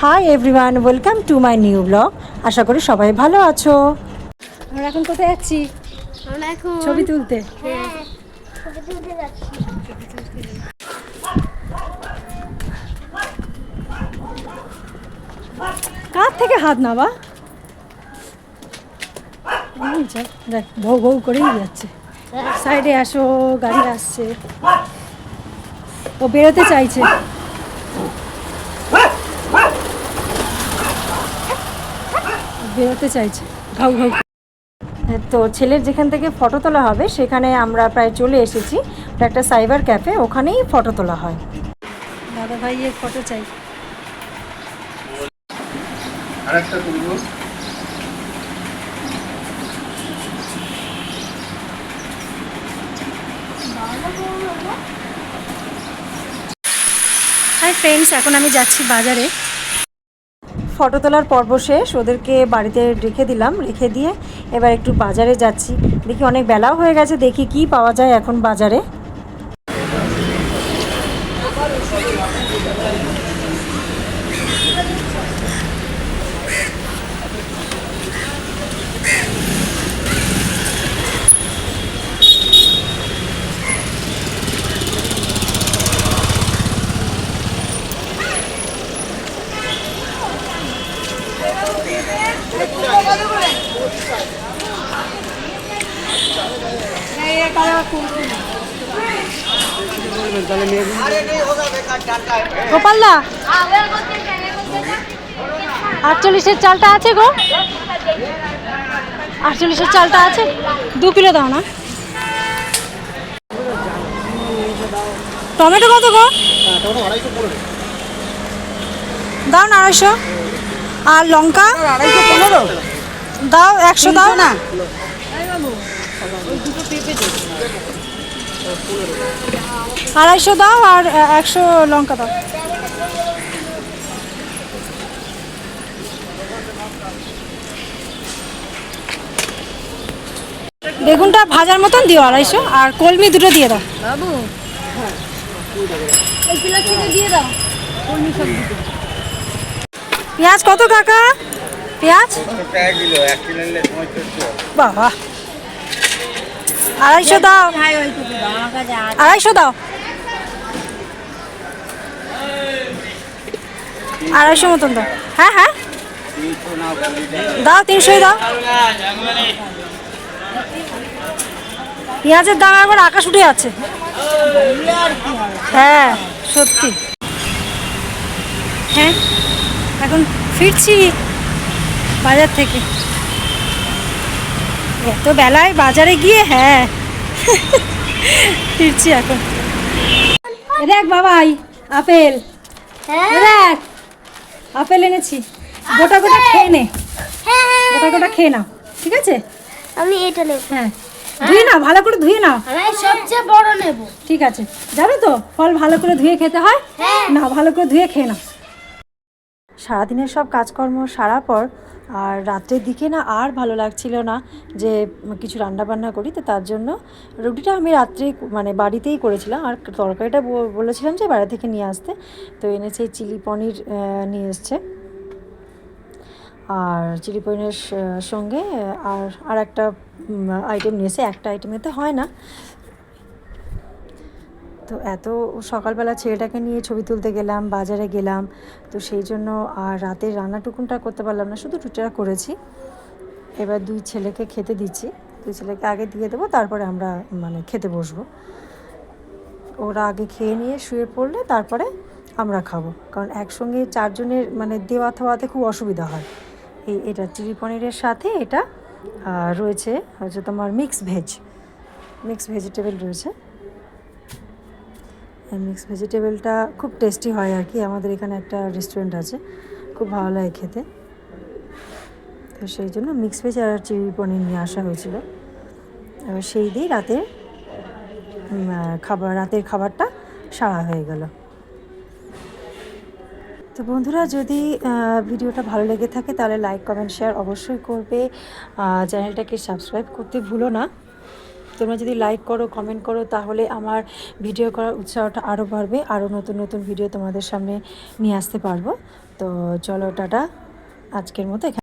Hi everyone welcome to my new blog আশা করি সবাই ভালো আছো। আমরা এখন কোথায় যাচ্ছি আমরা এখন ছবি তুলতে। হ্যাঁ কার থেকে হাত নাবা দেখ বউ বউ করেই যাচ্ছে। সাইডে আসো গাড়ি আসছে। ও বেরোতে চাইছে। বেরোতে চাইছে। ঘাউ ঘাউ। তো ছেলের যেখান থেকে ফটো তোলা হবে সেখানে আমরা প্রায় চলে এসেছি। ওটা একটা সাইবার ক্যাফে ওখানেই ফটো তোলা হয়। দাদা ভাইয়ের ফটো চাই। আরেকটা তুলবো। হাই ফ্রেন্ডস এখন আমি যাচ্ছি বাজারে। ফটো তোলার পর্ব শেষ। ওদেরকে বাড়িতে রেখে দিলাম, রেখে দিয়ে এবার একটু বাজারে যাচ্ছি। দেখি অনেক বেলাও হয়ে গেছে, দেখি কি পাওয়া যায় এখন বাজারে। গোপালদা, আটচল্লিশের চালটা আছে গো। আটচল্লিশের চালটা আছে, দু কিলো দাও না। টমেটো কত গো? দাও না আড়াইশো। আর লঙ্কা? আড়াইশো পনেরো দাও একশো দাও না। আড়াইশো দাও আর একশো লঙ্কা দাও। বেগুনটা ভাজার মতন দিও আড়াইশো আর কলমি দুটো দিয়ে দাও। বাবু দিয়ে পেঁয়াজ কত কাকা? পেঁয়াজ? বাবা। আড়াইশো দাও। আড়াইশো দাও। আড়াইশো মতন দাও। হ্যাঁ হ্যাঁ। দাও, তিনশোই দাও। পেঁয়াজের দাম একবার আকাশ উঠে আছে হ্যাঁ সত্যি। হ্যাঁ এখন ফিরছি বাজার থেকে। এত বেলায় বাজারে গিয়ে হ্যাঁ। ফিরছি এখন। দেখ বাবাই আপেল। হ্যাঁ। দেখ আপেল এনেছি। গোটা গোটা খেয়ে নে। হ্যাঁ গোটা গোটা খেয়ে নাও ঠিক আছে? আমি এটা নেব। হ্যাঁ। ধুয়ে নাও ভালো করে ধুয়ে নাও। আমি সবচেয়ে বড় নেব। ঠিক আছে। জানো তো ফল ভালো করে ধুয়ে খেতে হয়? হ্যাঁ। না ভালো করে ধুয়ে খেয়ে নাও। সারাদিনের সব কাজকর্ম সারা পর, আর রাত্রের দিকে না আর ভালো লাগছিল না যে কিছু রান্না বান্না করি, তো তার জন্য রুটিটা আমি রাত্রে মানে বাড়িতেই করেছিলাম। আর তরকারিটা বলেছিলাম যে বাইরে থেকে নিয়ে আসতে, তো এনেছে চিলি পনির নিয়ে এসছে। আর চিলি পনিরের সঙ্গে আর আর একটা আইটেম নিয়েছে একটা আইটেমে তো হয় না। তো এত সকালবেলা ছেলেটাকে নিয়ে ছবি তুলতে গেলাম, বাজারে গেলাম, তো সেই জন্য আর রাতের রান্নাটুকুনটা করতে পারলাম না, শুধু রুটিটা করেছি। এবার দুই ছেলেকে খেতে দিচ্ছি, দুই ছেলেকে আগে দিয়ে দেবো, তারপরে আমরা মানে খেতে বসবো। ওরা আগে খেয়ে নিয়ে শুয়ে পড়লে তারপরে আমরা খাব, কারণ একসঙ্গে চারজনের মানে দেওয়া থাওয়াতে খুব অসুবিধা হয়। এই এটা চিলি পনিরের সাথে এটা রয়েছে হচ্ছে তোমার মিক্স ভেজ মিক্স ভেজিটেবল রয়েছে। মিক্স ভেজিটেবলটা খুব টেস্টি হয় আর কি। আমাদের এখানে একটা রেস্টুরেন্ট আছে, খুব ভালো লাগে খেতে। তো সেই জন্য মিক্স ভেজ আর চিলি পনির নিয়ে আসা হয়েছিল। এবার সেই দিয়েই রাতের খাবার, রাতের খাবারটা সারা হয়ে গেল। তো বন্ধুরা যদি ভিডিওটা ভালো লেগে থাকে তাহলে লাইক কমেন্ট শেয়ার অবশ্যই করবে। চ্যানেলটাকে সাবস্ক্রাইব করতে ভুলো না। তোমরা যদি লাইক করো কমেন্ট করো, তাহলে আমার ভিডিও করার উৎসাহটা আরও বাড়বে আরও নতুন নতুন ভিডিও তোমাদের সামনে নিয়ে আসতে পারব। তো চলো, টাটা। আজকের মতো